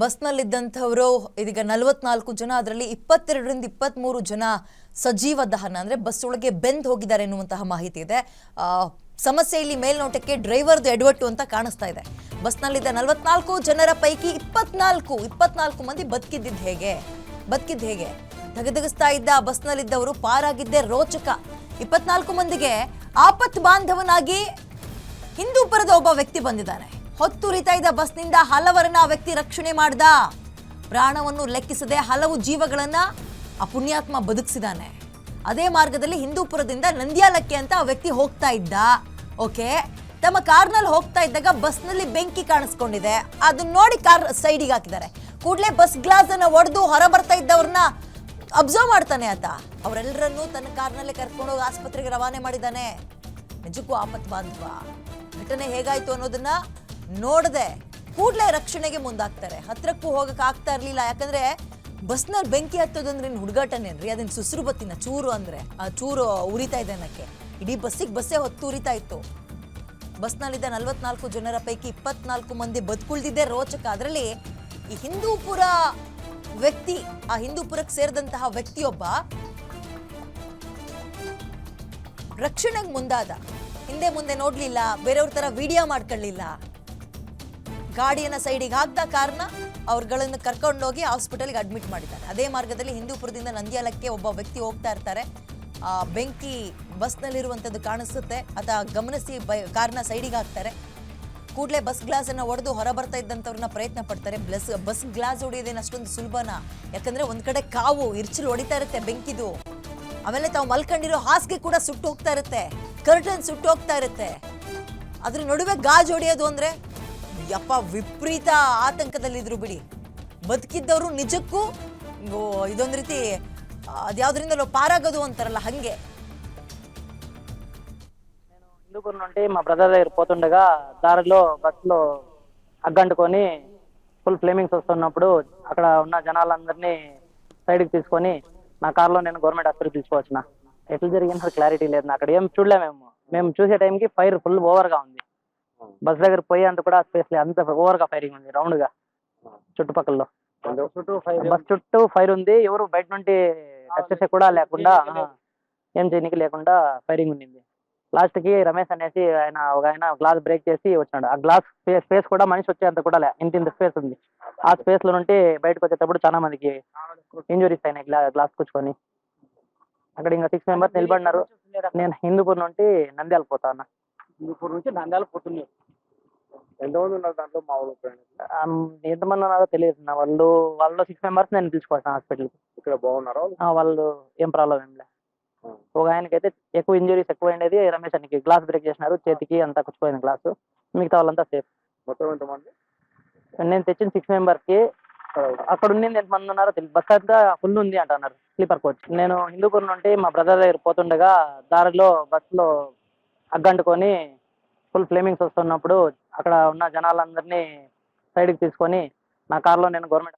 ಬಸ್ನಲ್ಲಿದ್ದಂಥವರು ಇದೀಗ ನಲವತ್ನಾಲ್ಕು ಜನ, ಅದರಲ್ಲಿ ಇಪ್ಪತ್ತೆರಡರಿಂದ ಇಪ್ಪತ್ತ್ಮೂರು ಜನ ಸಜೀವ ದಹನ, ಅಂದರೆ ಬಸ್ ಒಳಗೆ ಬೆಂದ್ ಹೋಗಿದ್ದಾರೆ ಎನ್ನುವಂತಹ ಮಾಹಿತಿ ಇದೆ. ಸಮಸ್ಯೆ ಇಲ್ಲಿ ಮೇಲ್ನೋಟಕ್ಕೆ ಡ್ರೈವರ್ದು ಎಡವಟ್ಟು ಅಂತ ಕಾಣಿಸ್ತಾ ಇದೆ. ಬಸ್ನಲ್ಲಿದ್ದ ನಲವತ್ನಾಲ್ಕು ಜನರ ಪೈಕಿ ಇಪ್ಪತ್ನಾಲ್ಕು ಇಪ್ಪತ್ನಾಲ್ಕು ಮಂದಿ ಬದುಕಿದ್ದಿದ್ದು ಹೇಗೆ? ಬದುಕಿದ್ದು ಹೇಗೆ? ಧಗಧಗಿಸ್ತಾ ಇದ್ದ ಬಸ್ನಲ್ಲಿದ್ದವರು ಪಾರಾಗಿದ್ದೇ ರೋಚಕ. ಇಪ್ಪತ್ನಾಲ್ಕು ಮಂದಿಗೆ ಆಪತ್ ಬಾಂಧವನಾಗಿ ಹಿಂದೂಪುರದ ಒಬ್ಬ ವ್ಯಕ್ತಿ ಬಂದಿದ್ದಾನೆ. ಹೊತ್ತುರಿತಾ ಇದ್ದ ಬಸ್ನಿಂದ ಹಲವರನ್ನ ಆ ವ್ಯಕ್ತಿ ರಕ್ಷಣೆ ಮಾಡ್ದ. ಪ್ರಾಣವನ್ನು ಲೆಕ್ಕಿಸದೆ ಹಲವು ಜೀವಗಳನ್ನ ಆ ಪುಣ್ಯಾತ್ಮ ಬದುಕಿಸಿದಾನೆ. ಅದೇ ಮಾರ್ಗದಲ್ಲಿ ಹಿಂದೂಪುರದಿಂದ ನಂದ್ಯಾಲಕ್ಕೆ ಅಂತ ಆ ವ್ಯಕ್ತಿ ಹೋಗ್ತಾ ಇದ್ದ. ಓಕೆ, ತಮ್ಮ ಕಾರ್ನಲ್ಲಿ ಹೋಗ್ತಾ ಇದ್ದಾಗ ಬಸ್ನಲ್ಲಿ ಬೆಂಕಿ ಕಾಣಿಸ್ಕೊಂಡಿದೆ. ಅದನ್ನ ನೋಡಿ ಕಾರ್ ಸೈಡಿಗೆ ಹಾಕಿದ್ದಾರೆ. ಕೂಡಲೇ ಬಸ್ ಗ್ಲಾಸ್ ಅನ್ನ ಒಡೆದು ಹೊರ ಬರ್ತಾ ಇದ್ದವ್ರನ್ನ ಅಬ್ಸರ್ವ್ ಮಾಡ್ತಾನೆ ಆತ. ಅವರೆಲ್ಲರನ್ನೂ ತನ್ನ ಕಾರ್ನಲ್ಲೇ ಕರ್ಕೊಂಡು ಹೋಗಿ ಆಸ್ಪತ್ರೆಗೆ ರವಾನೆ ಮಾಡಿದ್ದಾನೆ. ನಿಜಕ್ಕೂ ಆಪತ್ ಬಾಂಧವ ಘಟನೆ ಹೇಗಾಯ್ತು ಅನ್ನೋದನ್ನ ನೋಡದೆ ಕೂಡಲೇ ರಕ್ಷಣೆಗೆ ಮುಂದಾಗ್ತಾರೆ. ಹತ್ರಕ್ಕೂ ಹೋಗಕ್ ಆಗ್ತಾ ಇರ್ಲಿಲ್ಲ. ಯಾಕಂದ್ರೆ ಬಸ್ನಲ್ಲಿ ಬೆಂಕಿ ಹತ್ತೋದಂದ್ರೆ ಇನ್ನು ಹುಡುಗಾಟನೇನ್ರಿ ಅದನ್ನ ಸುಸ್ರು ಬತ್ತಿನ ಚೂರು ಅಂದ್ರೆ, ಆ ಚೂರು ಉರಿತಾ ಇದೆ ಅನ್ನಕ್ಕೆ. ಇಡೀ ಬಸ್ಸಿಗೆ ಬಸ್ಸೇ ಹೊತ್ತು ಉರಿತಾ ಇತ್ತು. ಬಸ್ನಲ್ಲಿದ್ದ ನಲವತ್ನಾಲ್ಕು ಜನರ ಪೈಕಿ ಇಪ್ಪತ್ನಾಲ್ಕು ಮಂದಿ ಬದುಕುಳ್ದಿದ್ದೆ ರೋಚಕ. ಅದರಲ್ಲಿ ಈ ಹಿಂದೂಪುರ ವ್ಯಕ್ತಿ, ಆ ಹಿಂದೂಪುರಕ್ಕೆ ಸೇರಿದಂತಹ ವ್ಯಕ್ತಿಯೊಬ್ಬ ರಕ್ಷಣೆಗೆ ಮುಂದಾದ. ಹಿಂದೆ ಮುಂದೆ ನೋಡ್ಲಿಲ್ಲ, ಬೇರೆಯವ್ರ ತರ ವಿಡಿಯೋ ಮಾಡ್ಕೊಳ್ಳಿಲ್ಲ. ಗಾಡಿಯನ್ನ ಸೈಡಿಗೆ ಹಾಕ್ದ ಕಾರ್ನ ಕರ್ಕೊಂಡು ಕರ್ಕೊಂಡೋಗಿ ಹಾಸ್ಪಿಟಲ್ಗೆ ಅಡ್ಮಿಟ್ ಮಾಡಿದ್ದಾರೆ. ಅದೇ ಮಾರ್ಗದಲ್ಲಿ ಹಿಂದೂಪುರದಿಂದ ನಂದ್ಯಾಲಕ್ಕೆ ಒಬ್ಬ ವ್ಯಕ್ತಿ ಹೋಗ್ತಾ ಇರ್ತಾರೆ. ಆ, ಬೆಂಕಿ ಬಸ್ನಲ್ಲಿರುವಂಥದ್ದು ಕಾಣಿಸುತ್ತೆ. ಆತ ಗಮನಿಸಿ ಬೈ ಕಾರ್ನ ಸೈಡಿಗೆ ಹಾಕ್ತಾರೆ. ಕೂಡಲೇ ಬಸ್ ಗ್ಲಾಸನ್ನು ಒಡೆದು ಹೊರ ಬರ್ತಾ ಇದ್ದಂಥವ್ರನ್ನ ಪ್ರಯತ್ನ ಪಡ್ತಾರೆ. ಬ್ಲಸ್, ಬಸ್ ಗ್ಲಾಸ್ ಹೊಡೆಯೋದೇನು ಅಷ್ಟೊಂದು ಸುಲಭನ? ಯಾಕಂದ್ರೆ ಒಂದು ಕಡೆ ಕಾವು, ಇರ್ಚಿಲ್ ಹೊಡಿತಾ ಇರುತ್ತೆ ಬೆಂಕಿದು. ಆಮೇಲೆ ತಾವು ಮಲ್ಕೊಂಡಿರೋ ಹಾಸಿಗೆ ಕೂಡ ಸುಟ್ಟು ಹೋಗ್ತಾ ಇರುತ್ತೆ. ಕರ್ಟನ್ ಸುಟ್ಟು ಹೋಗ್ತಾ ಇರುತ್ತೆ. ಅದ್ರ ನಡುವೆ ಗಾಜ್ ಹೊಡೆಯೋದು ಅಂದ್ರೆ ಯಪ್ಪ ವಿಪರೀತ ಆತಂಕದಲ್ಲಿದ್ರು ಬಿಡಿ ಬದುಕಿದ್ದವರು ನಿಜಕ್ಕೂ ಓ, ಇದೊಂದ್ ರೀತಿ ಅದ್ಯಾವ್ದ್ರಿಂದಲೋ ಪಾರಾಗೋದು ಅಂತಾರಲ್ಲ ಹಂಗೆ హిందూపూర్ నుండి మా బ్రదర్ దగ్గర పోతుండగా దారిలో బస్సులో అగ్గంటుకొని ఫుల్ ఫ్లేమింగ్స్ వస్తున్నప్పుడు అక్కడ ఉన్న జనాలందరినీ సైడ్కి తీసుకొని నా కార్లో నేను గవర్నమెంట్ హాస్పిటల్ తీసుకువచ్చిన ఎట్లా జరిగిందో క్లారిటీ లేదు నా అక్కడ ఏం చూడలే మేము మేము చూసే టైంకి ఫైర్ ఫుల్ ఓవర్గా ఉంది బస్ దగ్గర పోయేంత కూడా స్పేస్ లేదు. అంత ఓవర్గా ఫైరింగ్ ఉంది రౌండ్గా చుట్టుపక్కల బస్ చుట్టూ ఫైర్ ఉంది. ఎవరు బయట నుండి టచ్ కూడా లేకుండా ఏం చేయనీకి లేకుండా ఫైరింగ్ ఉండింది లాస్ట్కి రమేష్ అనేసి ఆయన ఒక ఆయన గ్లాస్ బ్రేక్ చేసి వచ్చినాడు. ఆ గ్లాస్ స్పేస్ కూడా మనిషి వచ్చేంత కూడా లే ఇంత ఇంత స్పేస్ ఉంది. ఆ స్పేస్లో నుండి బయటకు వచ్చేటప్పుడు చాలా మందికి ఇంజురీస్ అయినాయి గ్లా గ్లాస్ కూర్చుకొని. అక్కడ ఇంకా సిక్స్ మెంబర్స్ నిలబడినారు. నేను హిందూపూర్ నుండి నంద్యాల పోతా అన్న. హిందూపూర్ నుంచి నంద్యాల పోతుంది ఎంతమంది ఉన్నారు దాంట్లో మా ఊళ్ళో ప్రయాణికులు? ఆమ్, ఎంతమంది ఉన్నారో తెలియదు నా. వాళ్ళు వాళ్ళు సిక్స్ మెంబర్స్ నేను పిలుచుకోవచ్చు హాస్పిటల్ ఇక్కడ బాగున్నారా వాళ్ళు? ఏం ప్రాబ్లం ఏం లే. ఒక ఆయనకైతే ఎక్కువ ఇంజరీస్ ఎక్కువ ఉండేది రమేష్ అనికి గ్లాస్ బ్రేక్ చేసినారు చేతికి అంతా కూర్చుపోయింది గ్లాసు మిగతా వాళ్ళంతా సేఫ్ మొత్తం ఎంతమంది? నేను తెచ్చిన సిక్స్ మెంబర్స్కి అక్కడ ఉండింది ఎంతమంది ఉన్నారో తెలియదు బస్ అంతా ఫుల్ ఉంది అంటున్నారు స్లీపర్ కోచ్ నేను హిందూపూర్ నుండి మా బ్రదర్ దగ్గర పోతుండగా దారిలో బస్సులో అగ్గంటుకొని ఫుల్ ఫ్లేమింగ్స్ వస్తున్నప్పుడు అక్కడ ఉన్న జనాలందరినీ సైడ్కి తీసుకొని నా కార్లో నేను గవర్నమెంట్